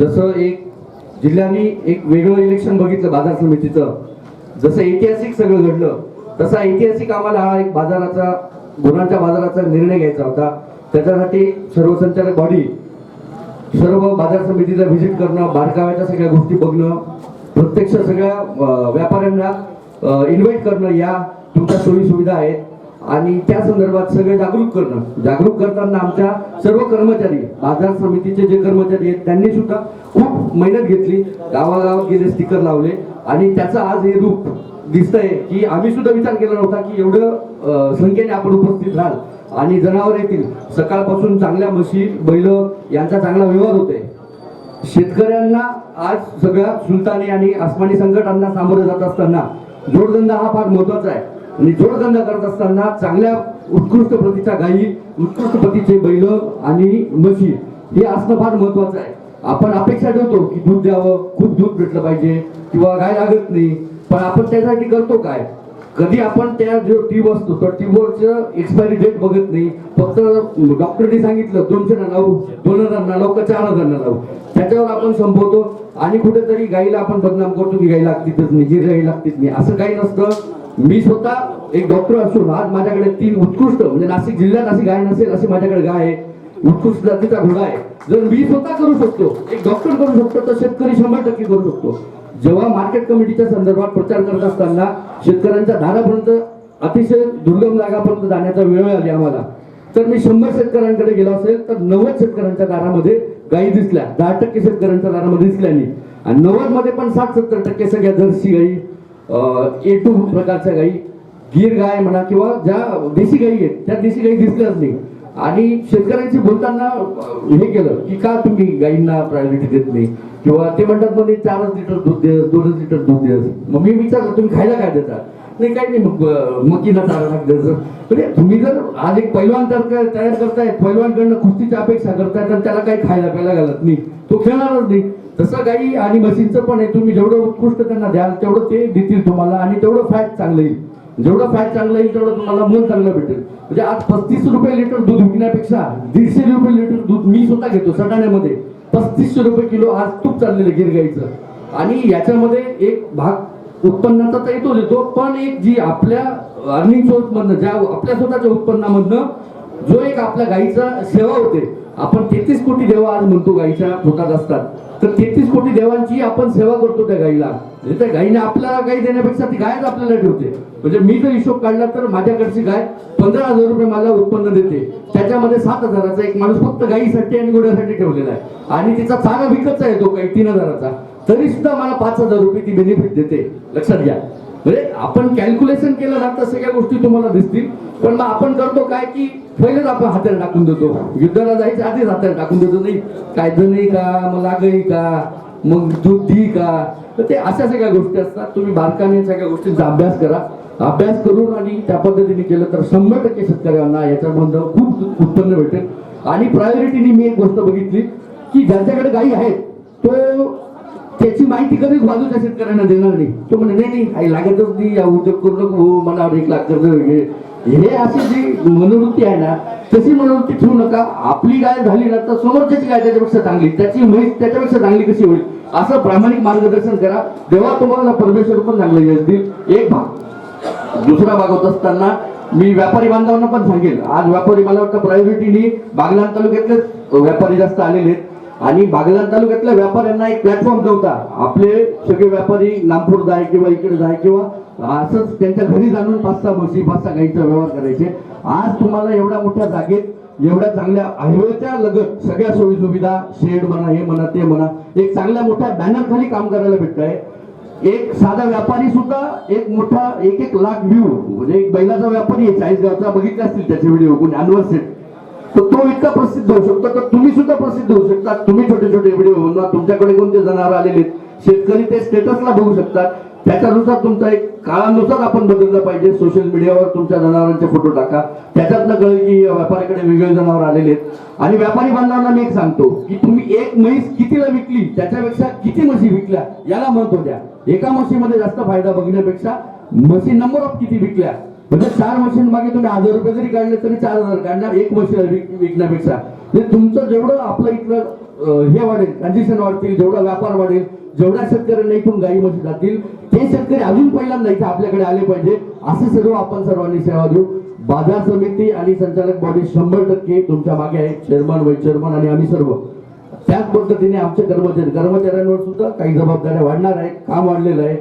जसं एक जिल्ह्याने एक वेगळं इलेक्शन बघितलं बाजार समितीचं जसं ऐतिहासिक सगळं घडलं तसा ऐतिहासिक आम्हाला हा एक बाजाराचा गुणांच्या बाजाराचा निर्णय घ्यायचा होता. त्याच्यासाठी सर्व संचालक बॉडी सर्व बाजार समितीला व्हिजिट करणं बारकाव्याच्या सगळ्या गोष्टी बघणं प्रत्यक्ष सगळ्या व्यापाऱ्यांना इन्व्हाइट करणं या तुमच्या सोयी सुविधा आहेत. आणि त्या संदर्भात सगळे जागरूक करणं. जागरूक करताना आमच्या सर्व कर्मचारी बाजार समितीचे जे कर्मचारी आहेत त्यांनी सुद्धा खूप मेहनत घेतली. गावागावात गेले स्टिकर लावले. आणि त्याचं आज हे रूप दिसतंय की आम्ही सुद्धा विचार केला नव्हता की एवढं संख्येने आपण उपस्थित राहाल. आणि जनावर येतील. सकाळपासून चांगल्या म्हशी बैल यांचा चांगला व्यवहार होतोय. शेतकऱ्यांना आज सगळ्या सुलतानी आणि आसमानी संकटांना सामोरे जात असताना जोडधंदा हा फार महत्त्वाचा आहे. आणि जोडधंदा करत असताना चांगल्या उत्कृष्ट प्रतीच्या गायी उत्कृष्ट प्रतीचे बैल आणि म्हशी हे असणं फार महत्वाचं आहे. आपण अपेक्षा ठेवतो की दूध द्यावं खूप दूध भेटलं पाहिजे किंवा गाय लागत नाही. पण आपण त्यासाठी करतो काय? कधी आपण त्या जो ट्यूब असतो तर ट्यूबवरचं एक्सपायरी डेट बघत नाही. फक्त डॉक्टरने सांगितलं दोनशे ना लावू दोन हजार ना लावू का चार हजार ना लावू त्याच्यावर आपण संपवतो. आणि कुठेतरी गाईला आपण बदनाम करतो की गाई लागतीच नाही जी गाई लागतीच नाही. असं काही नसतं. मी स्वतः एक डॉक्टर असून आज माझ्याकडे तीन उत्कृष्ट म्हणजे नाशिक जिल्ह्यात अशी गाय नसेल अशी माझ्याकडे गाय आहे. उत्कृष्ट जातीचा घोडा आहे. जर मी स्वतः करू शकतो एक डॉक्टर करू शकतो तर शेतकरी शंभर टक्के करू शकतो. जेव्हा मार्केट कमिटीच्या संदर्भात प्रचार करत असताना शेतकऱ्यांच्या दारापर्यंत अतिशय दुर्गम जागापर्यंत जाण्याचा वेळ आली आम्हाला. तर मी शंभर शेतकऱ्यांकडे गेलो असेल तर नव्वद शेतकऱ्यांच्या दारामध्ये गायी दिसल्या. दहा टक्के शेतकऱ्यांच्या दारामध्ये दिसल्या आणि नव्वदमध्ये पण साठ सत्तर टक्के सगळ्या जर्सी गाई ए टू प्रकारच्या गायी गिर गाय म्हणा किंवा ज्या देशी गायी आहेत त्या देशी गायी दिसल्याच नाही आणि शेतकऱ्यांशी बोलताना हे केलं की का तुम्ही गायींना प्रायोरिटी देत नाही? किंवा ते म्हणतात मध्ये चारच लिटर दूध दे दोनच लिटर दूध दे. मग मी विचारलं तुम्ही खायला काय देता? नाही काही नाही मग मकीला चारा लागतं म्हणजे तुम्ही जर आज एक पैलवान तर काय तयार करताय पैलवानकडनं कुस्तीची अपेक्षा करताय तर त्याला काही खायला प्यायला घालत नाही. तो खेळणारच नाही. तसं गाई आणि म्हशींचं पण आहे. तुम्ही जेवढं उत्कृष्ट त्यांना द्याल तेवढं ते देतील तुम्हाला आणि तेवढं फॅट चांगलं येईल. जेवढं फॅट चांगलं येईल तेवढं तुम्हाला मन चांगलं भेटेल. म्हणजे आज पस्तीस रुपये लिटर दूध विकण्यापेक्षा दीडशे रुपये लिटर दूध मी स्वतः घेतो सटाण्यामध्ये. पस्तीसशे रुपये किलो आज तूप चाललेलं गिर गाईचं. आणि याच्यामध्ये एक भाग उत्पन्नाचा तर येतोच येतो पण एक जी आपल्या अर्निंग सोर्स मधनं ज्या आपल्या स्वतःच्या उत्पन्नामधनं जो एक आपल्या गाईचा सेवा होते. आपण तेहतीस कोटी देवा आज म्हणतो गाईच्या पोटात असतात. तर तेहतीस कोटी देवांची आपण सेवा करतो त्या गाईला. म्हणजे त्या गाईने आपल्याला गाई देण्यापेक्षा ती गायच आपल्याला ठेवते. म्हणजे मी जर हिशोब काढला तर माझ्याकडची गाय पंधरा हजार रुपये मला उत्पन्न देते. त्याच्यामध्ये सात हजाराचा एक माणूस फक्त गाईसाठी आणि घोड्यासाठी ठेवलेला आहे. आणि तिचा चारा विकतचा येतो काही तीन हजाराचा. तरी सुद्धा मला पाच हजार रुपये ती बेनिफिट देते. लक्षात घ्या. म्हणजे आपण कॅल्क्युलेशन केलं ना तर सगळ्या गोष्टी तुम्हाला दिसतील. पण मग आपण करतो काय की पहिलेच आपण हाताला टाकून देतो. युद्धाला जायचं आधीच हाताला टाकून देतो. नाही काय नाही का मग लागही का मग दूध दी का? तर ते अशा सगळ्या गोष्टी असतात. तुम्ही बारकाने सगळ्या गोष्टींचा अभ्यास करा. अभ्यास करून आणि त्या पद्धतीने केलं तर शंभर टक्के शेतकऱ्यांना याच्यामधनं खूप उत्पन्न भेटेल. आणि प्रायोरिटीने मी एक गोष्ट बघितली की ज्यांच्याकडे गायी आहेत तो त्याची माहिती कधीच बाजूच्या शेतकऱ्यांना देणार नाही. तो म्हणे नाही नाही लागतच नाही या उद्योग करू नको हो, मला एक लाख कर्ज वगैरे हे अशी जी मनोवृत्ती आहे ना तशी मनोवृत्ती ठेवू नका. आपली गाय झाली ना तर समोरच्याची गाय त्याच्यापेक्षा चांगली त्याची म्हैस त्याच्यापेक्षा चांगली कशी होईल? असं प्रामाणिक मार्गदर्शन करा. तेव्हा तुम्हाला परमेश्वर पण चांगलं यश देईल. एक भाग. दुसरा भाग होत असताना मी व्यापारी बांधवांना पण सांगेल. आज व्यापारी मला वाटतं प्रायोरिटीनी बागलान तालुक्यातलेच व्यापारी जास्त आलेले आहेत. आणि बागलान तालुक्यातल्या व्यापाऱ्यांना एक प्लॅटफॉर्म नव्हता आपले सगळे व्यापारी नागपूर जाय किंवा इकडे जाय किंवा असंच त्यांच्या घरी जाणून पाच सहा बसी पाच सहा गाईचा व्यवहार करायचे. आज तुम्हाला एवढ्या मोठ्या जागेत एवढ्या चांगल्या हायवेच्या लगत सगळ्या सोयी सुविधा शेड म्हणा हे म्हणा ते म्हणा एक चांगल्या मोठ्या बॅनर खाली काम करायला भेटतंय. एक साधा व्यापारी सुद्धा एक मोठा एक एक लाख व्ह्यू म्हणजे एक बैलाचा व्यापारी आहे चाळीसगावचा बघितले असतील त्याचे व्हिडिओ कोणी अनवर सेट तर तो इतका प्रसिद्ध होऊ शकतो. तर तुम्ही सुद्धा प्रसिद्ध होऊ शकता. तुम्ही छोटे छोटे व्हिडिओ ना तुमच्याकडे कोणते जनावर आलेले आहेत? शेतकरी ते स्टेटसला बघू शकतात. त्याच्यानुसार तुमचा एक काळानुसार आपण बदललं पाहिजे. सोशल मीडियावर तुमच्या जनावरांचे फोटो टाका. त्याच्यातनं कळेल की व्यापाऱ्याकडे वेगळे जनावर आलेले आहेत. आणि व्यापारी बांधवांना मी एक सांगतो की तुम्ही एक म्हैस कितीला विकली त्याच्यापेक्षा किती म्हशी विकल्या याला महत्त्व द्या. एका म्हशीमध्ये जास्त फायदा बघण्यापेक्षा म्हशी नंबर ऑफ किती विकल्या? म्हणजे चार मशीन मागे तुम्ही हजार रुपये जरी काढले तरी चार हजार काढणार एक मशीन विक- विकण्यापेक्षा. म्हणजे तुमचं जेवढं आपलं इथलं हे वाढेल ट्रान्झॅक्शन वाढतील जेवढा व्यापार वाढेल जेवढ्या शेतकऱ्यांना इथून गाई म्हशी जातील ते शेतकरी अजून पहिल्यांदा इथे आपल्याकडे आले पाहिजे असे सर्व आपण सर्वांनी सेवा देऊ. बाजार समिती आणि संचालक बॉडी शंभर टक्के तुमच्या मागे आहे चेअरमन वाईस चेअरमन आणि आम्ही सर्व. त्याच पद्धतीने आमचे कर्मचारी कर्मचाऱ्यांवर सुद्धा काही जबाबदाऱ्या वाढणार आहे काम वाढलेलं आहे.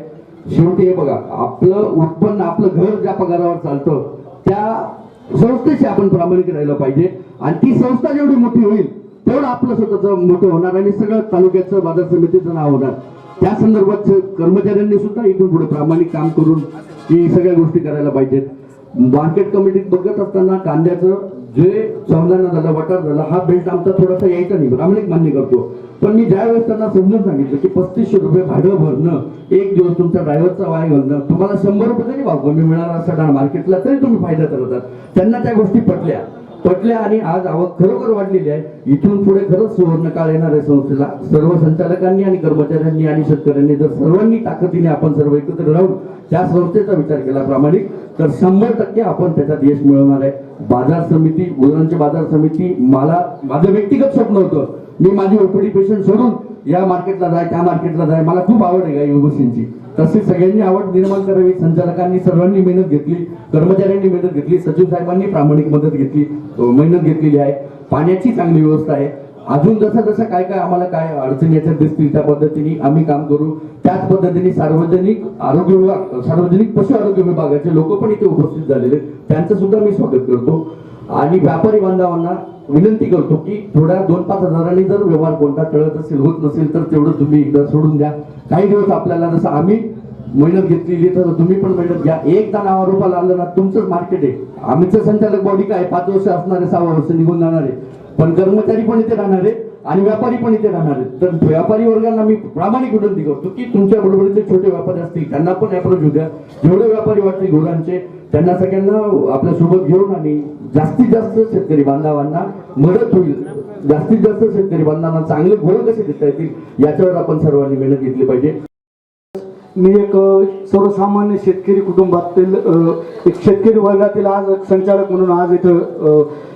शेवटी हे बघा आपलं उत्पन्न आपलं घर ज्या पगारावर चालतं त्या संस्थेशी आपण प्रामाणिक राहिलं पाहिजे. आणि ती संस्था जेवढी मोठी होईल तेवढं आपलं स्वतःचं मोठं होणार आणि सगळं तालुक्याचं बाजार समितीचं नाव होणार. त्या संदर्भात कर्मचाऱ्यांनी सुद्धा इथून पुढे प्रामाणिक काम करून ही सगळ्या गोष्टी करायला पाहिजेत. मार्केट कमिटीत बघत असताना कांद्याचं जे चवदाना झालं वटार झाला हा बेल्ट आमचा थोडासा यायचा नाही. प्रामाणिक मान्य करतो. पण मी ज्या वेळेस त्यांना समजून सांगितलं की पस्तीसशे रुपये भाडं भरणं एक दिवस तुमच्या ड्रायव्हरचा वाय घालणं तुम्हाला शंभर रुपये जरी भाव कमी मिळणार असणार मार्केटला तरी तुम्ही फायदा करतात. त्यांना त्या गोष्टी पटल्या. पटल्या आणि आज आवक खरोखर वाढलेली आहे. इथून पुढे खरंच सुवर्ण काळ येणार आहे संस्थेला. सर्व संचालकांनी आणि कर्मचाऱ्यांनी आणि शेतकऱ्यांनी जर सर्वांनी ताकदीने आपण सर्व एकत्र राहून त्या संस्थेचा विचार केला प्रामाणिक तर शंभर टक्के आपण त्याच्यात यश मिळवणार आहे. बाजार समिती गुजरांची बाजार समिती मला माझं व्यक्तिगत स्वप्न होतं. मी माझी ओपीडी पेशंट सोडून या मार्केटला जाय त्या मार्केटला जाय. मला खूप आवड आहे या गोष्टींची तशी सगळ्यांनी आवड निर्माण करावी. संचालकांनी सर्वांनी मेहनत घेतली. कर्मचाऱ्यांनी मेहनत घेतली. सचिव साहेबांनी प्रामाणिक मदत घेतली. मेहनत घेतलेली आहे. पाण्याची चांगली व्यवस्था आहे. अजून जसं जसं काय काय आम्हाला काय अडचणी याच्यात दिसतील त्या पद्धतीने आम्ही काम करू. त्याच पद्धतीने सार्वजनिक आरोग्य विभाग सार्वजनिक पशु आरोग्य विभागाचे लोक पण इथे उपस्थित झालेले आहेत. त्यांचं सुद्धा मी स्वागत करतो. आणि व्यापारी बांधवांना विनंती करतो की थोड्या दोन पाच हजारांनी जर व्यवहार कोणता टळत असेल होत नसेल तर तेवढं तुम्ही एकदा सोडून द्या. काही दिवस आपल्याला जसं आम्ही मेहनत घेतलेली तर तुम्ही पण मेहनत घ्या. एकदा नावा आलं ना तुमचंच मार्केट आहे. आमचं संचालक बॉडी काय पाच वर्ष असणारे सहा वर्ष निघून जाणार आहे. पण कर्मचारी पण इथे राहणार आहे आणि व्यापारी पण इथे राहणार आहेत. तर व्यापारी वर्गांना मी प्रामाणिक विनंती करतो की तुमच्या बरोबरीचे छोटे व्यापारी असतील त्यांना पण अप्रोच होऊ द्या. जेवढे व्यापारी वाटतील घोडांचे त्यांना सगळ्यांना आपल्यासोबत घेऊन आणि जास्तीत जास्त शेतकरी बांधवांना मदत होईल. जास्तीत जास्त शेतकरी बांधवांना चांगले गुण कसे देता येतील याच्यावर आपण सर्वांनी मेहनत घेतली पाहिजे. मी एक सर्वसामान्य शेतकरी कुटुंबातील एक शेतकरी वर्गातील आज संचालक म्हणून आज इथं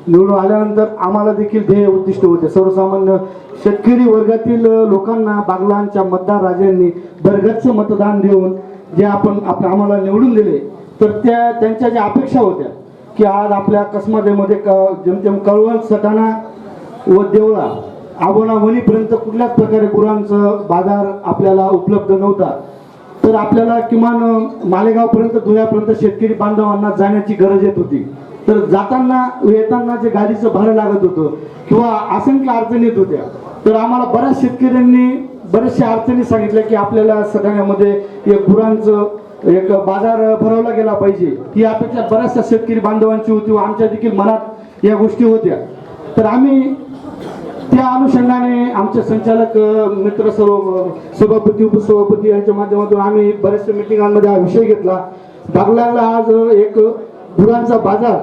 निवडून आल्यानंतर आम्हाला देखील ध्येय उद्दिष्ट होते. सर्वसामान्य शेतकरी वर्गातील लोकांना बागलांच्या मतदार राजांनी भरगच्च मतदान देऊन जे आपण आप आम्हाला निवडून दिले तर त्या त्यांच्या ज्या अपेक्षा होत्या की आज आपल्या कसमादेमध्ये क जेमतेम कळवण सटाणा व देवळा आवणा वणीपर्यंत कुठल्याच प्रकारे गुरांचं बाजार आपल्याला उपलब्ध नव्हता. तर आपल्याला किमान मालेगावपर्यंत धुळ्यापर्यंत शेतकरी बांधवांना जाण्याची गरज येत होती. तर जाताना येताना जे गाडीचं भाडं लागत होतं किंवा असंख्य अडचणी येत होत्या तर आम्हाला बऱ्याच शेतकऱ्यांनी बऱ्याचशा अडचणी सांगितल्या की आपल्याला सटाण्यामध्ये एक गुरांचं एक बाजार भरवला गेला पाहिजे. ही अपेक्षा बऱ्याचशा शेतकरी बांधवांची होती व आमच्या देखील मनात या गोष्टी होत्या. तर आम्ही त्या अनुषंगाने आमचे संचालक मित्र सर्व सभापती उपसभापती यांच्या माध्यमातून आम्ही बऱ्याचशा मिटिंगांमध्ये हा विषय घेतला. बागलाला आज एक गुरांचा बाजार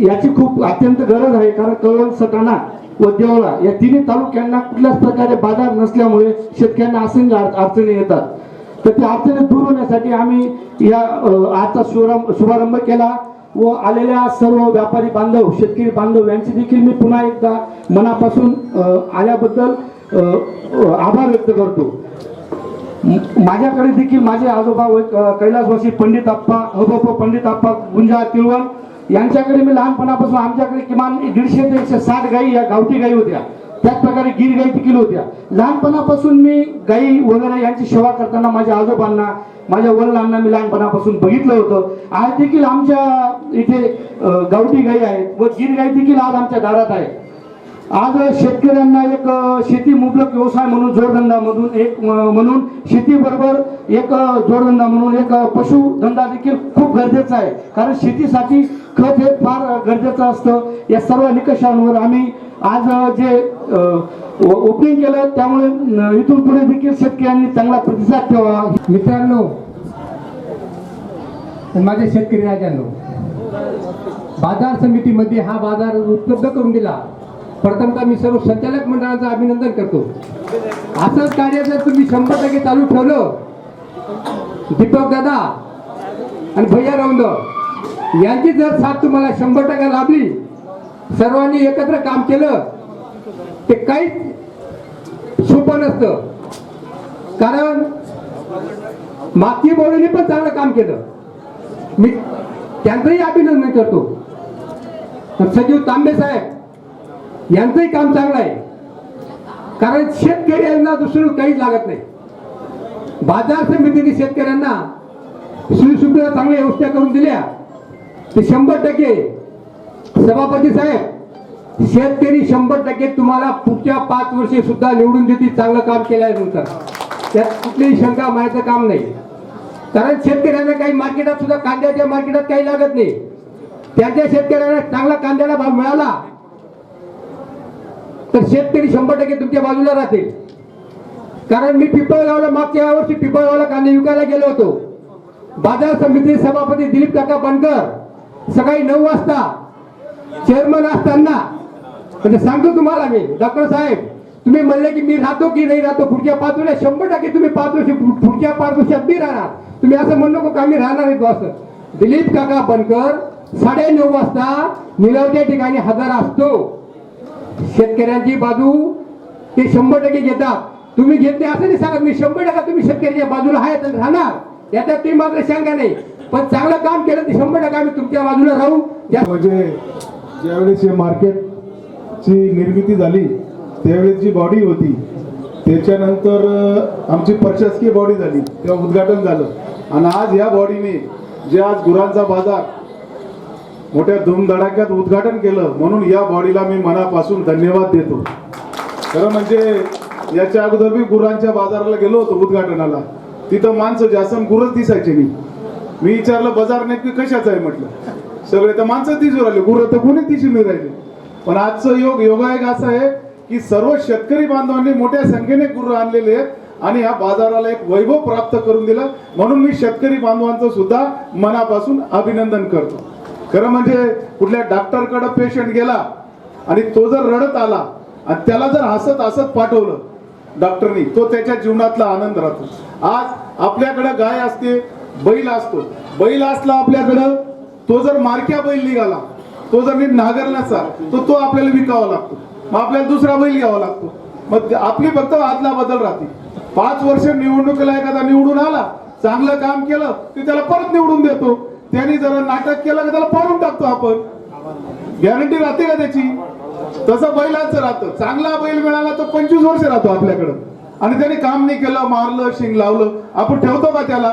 याची खूप अत्यंत गरज आहे. कारण कळवण सटाणा व देवळा या तिन्ही तालुक्यांना कुठल्याच प्रकारे बाजार नसल्यामुळे शेतकऱ्यांना असंख्य अडचणी येतात. तर ती अडचणी दूर होण्यासाठी आम्ही या आजचा शुभारंभ शुभारंभ केला व आलेल्या सर्व व्यापारी बांधव शेतकरी बांधव यांचे देखील मी पुन्हा एकदा मनापासून आल्याबद्दल आभार व्यक्त करतो. माझ्याकडे देखील माझे आजोबा व कैलासवासी पंडित आप्पा हबप पंडित आप्पा गुंजा तिळवण यांच्याकडे मी लहानपणापासून आमच्याकडे किमान दीडशे ते एकशे साठ गायी या गावठी गायी होत्या. त्याच प्रकारे गिर गाई देखील होत्या लहानपणापासून मी गाई वगैरे यांची सेवा करताना माझ्या आजोबांना माझ्या वडिलांना मी लहानपणापासून बघितलं होतं. आज देखील आमच्या इथे गावठी गाई आहेत व गिर गाई देखील आज आमच्या दारात आहे आज शेतकऱ्यांना एक शेती मुबलक व्यवसाय म्हणून जोडधंदा म्हणून एक म्हणून शेतीबरोबर एक जोडधंदा म्हणून एक पशुधंदा देखील खूप गरजेचा आहे. कारण शेतीसाठी खत हे फार गरजेचं असतं. या सर्व निकषांवर आम्ही आज जे ओपनिंग केलं त्यामुळे इथून पुढे देखील शेतकऱ्यांनी चांगला प्रतिसाद ठेवा. मित्रांनो माझ्या शेतकरी राजांनो बाजार समितीमध्ये हा बाजार उपलब्ध करून दिला. प्रथमतः मी सर्व संचालक मंडळाचं अभिनंदन करतो. असंच कार्य जर तुम्ही शंभर टक्के चालू ठेवलं दीपक दादा आणि भैया रौंद यांची जर साथ तुम्हाला शंभर टक्के लाभली सर्वांनी एकत्र काम केलं ते काहीच सोपं नसतं. कारण माती बॉडीने पण चांगलं काम केलं. मी त्यांचंही अभिनंदन करतो. तर सजीव तांबे साहेब यांचंही काम चांगलं आहे. कारण शेतकऱ्यांना दुसरं काहीच लागत नाही. बाजार समितीने शेतकऱ्यांना सुविधा चांगल्या व्यवस्था करून दिल्या. ते शंभर टक्के सभापती साहेब शेतकरी शंभर टक्के तुम्हाला पुढच्या पाच वर्षे सुद्धा निवडून देतील चांगलं काम केल्यानंतर त्यात कुठलीही शंका मायचं काम नाही. कारण शेतकऱ्यांना काही मार्केटात सुद्धा कांद्याच्या मार्केटात काही लागत नाही. त्यांच्या शेतकऱ्यांना चांगला कांद्याला भाव मिळाला तर शेतकरी शंभर टक्के तुमच्या बाजूला राहतील. कारण मी पिंपळगावला मागच्या वर्षी पिंपळगावला कांदे विकायला गेलो होतो. बाजार समिती सभापती दिलीप काका बनकर सकाळी नऊ वाजता चेअरमन असताना म्हणजे सांगतो तुम्हाला मी. डॉक्टर साहेब तुम्ही म्हणले की मी राहतो की नाही राहतो? पुढच्या पाच वर्षात शंभर टक्के तुम्ही पाच वर्ष पुढच्या पाच वर्षात मी राहणार. तुम्ही असं म्हणू नको का मी राहणार आहे असं दिलीप काका बनकर साडे नऊ वाजता निलवच्या ठिकाणी हजर असतो. शेतकऱ्यांची बाजू ते शंभर टक्के घेतात. तुम्ही घेतले असं नाही सांगत मी. शंभर टक्का तुम्ही शेतकऱ्याच्या बाजूला आहे तर राहणार. याच्यात ते मात्र शंका नाही. पण चांगलं काम केलं तर शंभर टक्का आम्ही तुमच्या बाजूला राहू. म्हणजे ज्यावेळेस हे ची निर्मिती झाली त्यावेळेस जी बॉडी होती त्याच्यानंतर आमची प्रशासकीय बॉडी झाली तेव्हा उद्घाटन झालं. आणि आज या बॉडीने जे आज गुरांचा बाजार मोठ्या धूमधडाक्यात उद्घाटन केलं म्हणून या बॉडीला मी मनापासून धन्यवाद देतो. खरं म्हणजे याच्या अगोदर मी गुरांच्या बाजाराला गेलो होतो उद्घाटनाला. तिथं माणसं जास्त गुरच दिसायचे मी मी विचारलं बाजार नेमकी कशाचं आहे? म्हटलं. सगळे तर माणसं दिसून राहिले गुरं तर कोणी दिसून राहिले. पण आजचं योग योगायोग असं आहे की सर्व शेतकरी बांधवांनी मोठ्या संख्येने गुरु आणलेले आहेत आणि या बाजाराला एक वैभव प्राप्त करून दिलं. म्हणून मी शेतकरी बांधवांचं सुद्धा मनापासून अभिनंदन करतो. खरं म्हणजे कुठल्या डॉक्टरकडे पेशंट गेला आणि तो जर रडत आला आणि त्याला जर हसत हसत पाठवलं डॉक्टरनी तो त्याच्या जीवनातला आनंद राहतो. आज आपल्याकडे गाय असते बैल असतो. बैल असला आपल्याकडं तो जर मारक्या बैल निघाला तो जर नीट नागर तर तो आपल्याला विकावा लागतो. मग आपल्याला दुसरा बैल घ्यावा लागतो. मग आपली फक्त आदला बदल राहते. पाच वर्ष निवडणुकीला एखादा निवडून आला चांगलं काम केलं की त्याला परत निवडून देतो. त्यांनी जरा नाटक केलं की त्याला पाडून टाकतो आपण. गॅरंटी राहते का त्याची? तसं बैलांचं राहतं. चांगला बैल मिळाला तर पंचवीस वर्ष राहतो आपल्याकडं. आणि त्याने काम नाही केलं मारलं शिंग लावलं आपण ठेवतो का त्याला?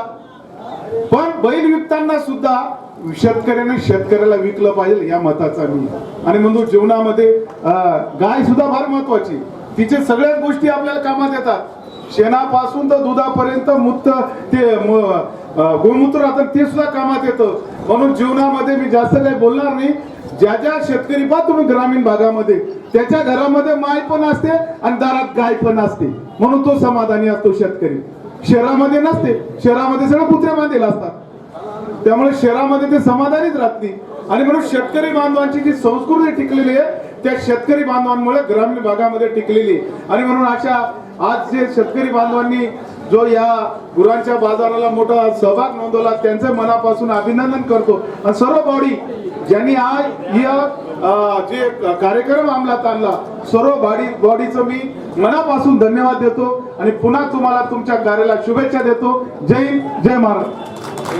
पण बैल विकताना सुद्धा शेतकऱ्याने शेतकऱ्याला विकलं पाहिजे या मताचा मी आणि म्हणून जीवनामध्ये गाय सुद्धा फार महत्वाची. तिचे सगळ्या गोष्टी आपल्याला कामात येतात. शेणापासून तर दुधापर्यंत मुक्त ते गोमूत्र राहतात ते सुद्धा कामात येतं. म्हणून जीवनामध्ये मी जास्त काही बोलणार नाही. ज्या ज्या शेतकरी पहा तुम्ही ग्रामीण भागामध्ये त्याच्या घरामध्ये माय पण असते आणि दारात गाय पण असते. म्हणून तो समाधानी असतो शेतकरी. शहरामध्ये नसते. शहरामध्ये सगळं कुत्र्या बांधलेले असतात. त्यामुळे शहरामध्ये ते समाधानीच राहत नाही. आणि म्हणून शेतकरी बांधवांची जी संस्कृती टिकलेली आहे त्या शेतकरी बांधवांमुळे ग्रामीण भागामध्ये टिकलेली आणि म्हणून अशा आज जे शेतकरी बांधवांनी जो या गुरांच्या बाजाराला मोठा सहभाग नोंदवला त्यांचं मनापासून अभिनंदन करतो. आणि सर्व बॉडी ज्यांनी आज या जे कार्यक्रम अंमलात आणला सर्व बॉडी बॉडीचं मी मनापासून धन्यवाद देतो. आणि पुन्हा तुम्हाला तुमच्या कार्याला शुभेच्छा देतो. जय हिंद जय महाराष्ट्र